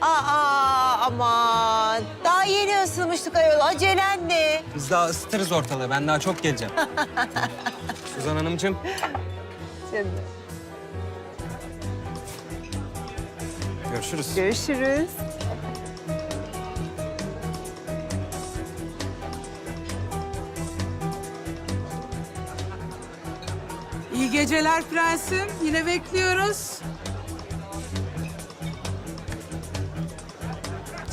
Aa aman. Daha yeni ısınmıştık ayol. Acelen ne? Biz daha ısıtırız ortalığı. Ben daha çok geleceğim. Suzan Hanımcığım. Görüşürüz. Görüşürüz. İyi geceler prensim. Yine bekliyoruz.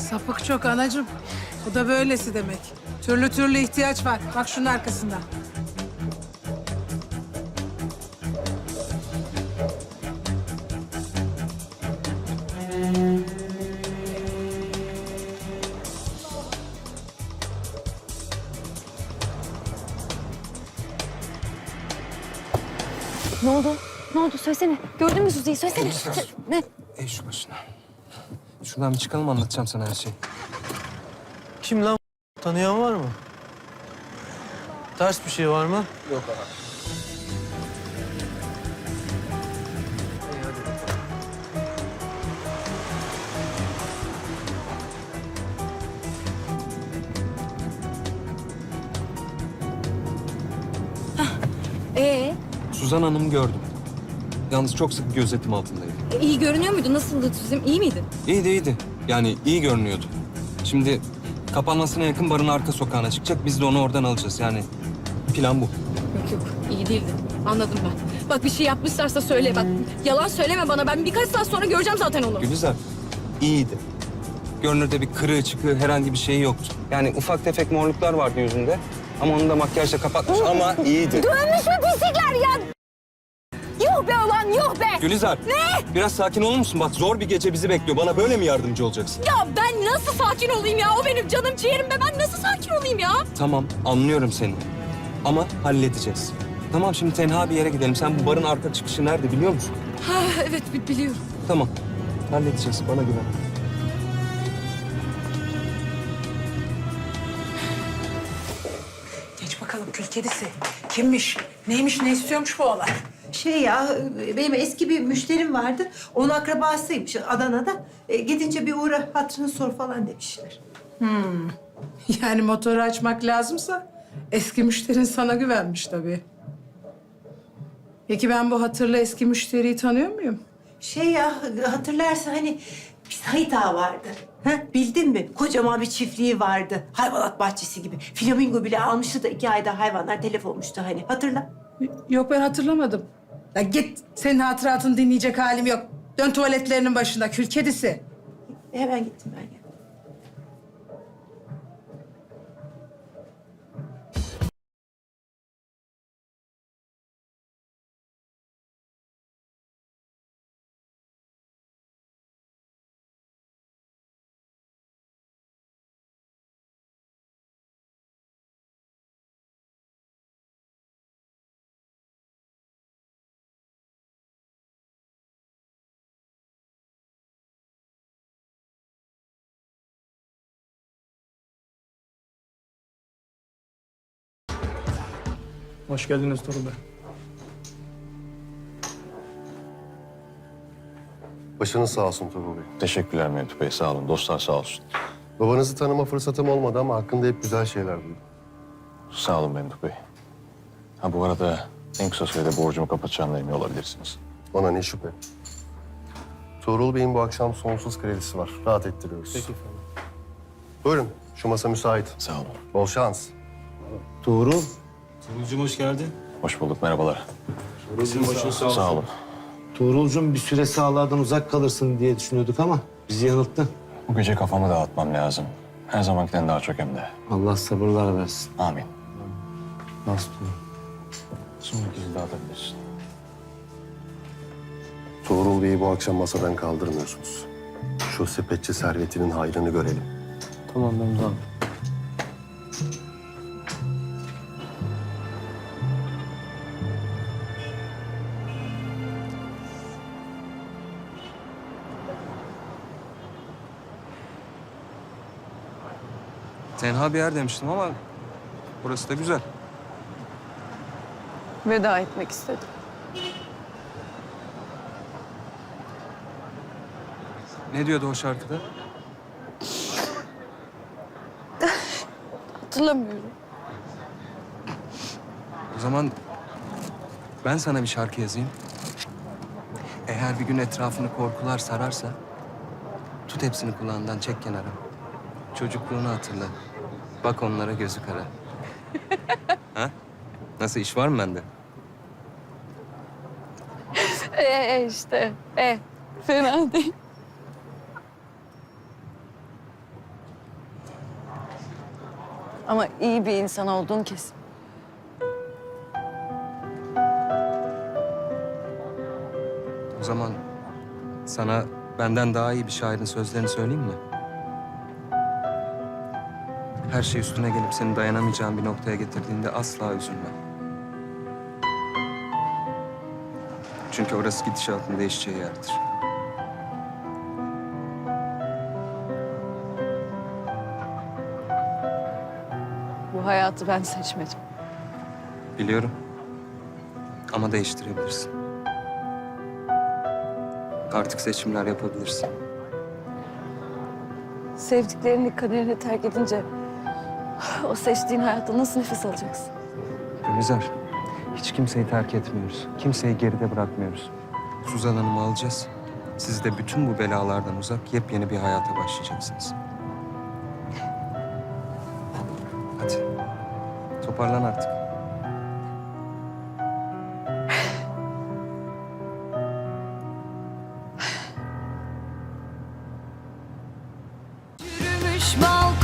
Sapık çok anacığım. Bu da böylesi demek. Türlü türlü ihtiyaç var. Bak şunun arkasında. Ne oldu? Ne oldu? Söylesene. Gördün mü Suzi'yi? Söylesene. Ne? Ey şu başına. Şuradan bir çıkalım anlatacağım sana her şeyi. Kim lan? Tanıyan var mı? Ters bir şey var mı? Yok abi. Ee, Suzan Hanım'ı gördüm. Yalnız çok sık gözetim altındaydı. iyi görünüyor muydu? Nasıldı Suzi'm? İyi miydi? İyiydi iyiydi. Yani iyi görünüyordu. Şimdi kapanmasına yakın barın arka sokağına çıkacak. Biz de onu oradan alacağız. Yani plan bu. Yok yok. iyi değildi. Anladım ben. Bak bir şey yapmışlarsa söyle bak. Yalan söyleme bana. Ben birkaç saat sonra göreceğim zaten onu. Gülizar iyiydi. Görünürde bir kırığı çıkığı herhangi bir şey yoktu. Yani ufak tefek morluklar vardı yüzünde. Ama onu da makyajla kapatmış ama iyiydi. Dönmüş mü pislikler ya? Yuh be! Gülizar. Ne? Biraz sakin olur musun? Bak zor bir gece bizi bekliyor. Bana böyle mi yardımcı olacaksın? Ya ben nasıl sakin olayım ya? O benim canım ciğerim be. Ben nasıl sakin olayım ya? Tamam anlıyorum seni. Ama halledeceğiz. Tamam şimdi tenha bir yere gidelim. Sen bu barın arka çıkışı nerede biliyor musun? Ha evet bi- biliyorum. Tamam. Halledeceğiz. Bana güven. Geç bakalım kül kedisi. Kimmiş? Neymiş? Ne istiyormuş bu olay? Şey ya benim eski bir müşterim vardı. Onun akrabasıymış Adana'da. E, gidince bir uğra hatırını sor falan demişler. Yani motoru açmak lazımsa eski müşterin sana güvenmiş tabii. Peki ben bu hatırlı eski müşteriyi tanıyor muyum? Şey ya hatırlarsın hani bir Sait Ağa vardı. Ha, bildin mi? Kocaman bir çiftliği vardı. Hayvanat bahçesi gibi. Flamingo bile almıştı da iki ayda hayvanlar telef olmuştu hani. Hatırla. Yok ben hatırlamadım. Ya git senin hatıratını dinleyecek halim yok. Dön tuvaletlerinin başında kül kedisi. Hemen gittim ben ya. Hoş geldiniz Torun Bey. Başınız sağ olsun Turbo Bey. Teşekkürler Mevlüt Bey. Sağ olun. Dostlar sağ olsun. Babanızı tanıma fırsatım olmadı ama hakkında hep güzel şeyler duydum. Sağ olun Mevlüt Bey. Ha bu arada en kısa sürede borcumu kapatacağına emin olabilirsiniz. Ona ne şüphe. Tuğrul Bey'in bu akşam sonsuz kredisi var. Rahat ettiriyoruz. Peki efendim. Buyurun, şu masa müsait. Sağ olun. Bol şans. Tuğrul. Tuğrul'cum hoş geldin. Hoş bulduk. Merhabalar. Bizim başın sağ olsun. Sağ olun. Tuğrul'cum bir süre sağlardan uzak kalırsın diye düşünüyorduk ama bizi yanılttın. Bu gece kafamı dağıtmam lazım. Her zamankinden daha çok hem de. Allah sabırlar versin. Amin. Nasıl Tuğrul? Sonrakini dağıtabilirsin. Tuğrul Bey'i bu akşam masadan kaldırmıyorsunuz. Şu sepetçi servetinin hayrını görelim. Tamam ben tamam. Tenha bir yer demiştim ama burası da güzel. Veda etmek istedim. Ne diyordu o şarkıda? Hatırlamıyorum. O zaman ben sana bir şarkı yazayım. Eğer bir gün etrafını korkular sararsa... ...tut hepsini kulağından çek kenara. Çocukluğunu hatırla. Bak onlara gözü kara. ha? Nasıl iş var mı bende? Ee, e işte. E. Fena değil. Ama iyi bir insan olduğun kesin. O zaman sana benden daha iyi bir şairin sözlerini söyleyeyim mi? Her şey üstüne gelip seni dayanamayacağın bir noktaya getirdiğinde asla üzülme. Çünkü orası gidişatın değişeceği yerdir. Bu hayatı ben seçmedim. Biliyorum. Ama değiştirebilirsin. Artık seçimler yapabilirsin. Sevdiklerini kaderine terk edince o seçtiğin hayatta nasıl nefes alacaksın? Gülizar, hiç kimseyi terk etmiyoruz. Kimseyi geride bırakmıyoruz. Suzan Hanım'ı alacağız. Siz de bütün bu belalardan uzak yepyeni bir hayata başlayacaksınız. Hadi. Toparlan artık. Yürümüş balkon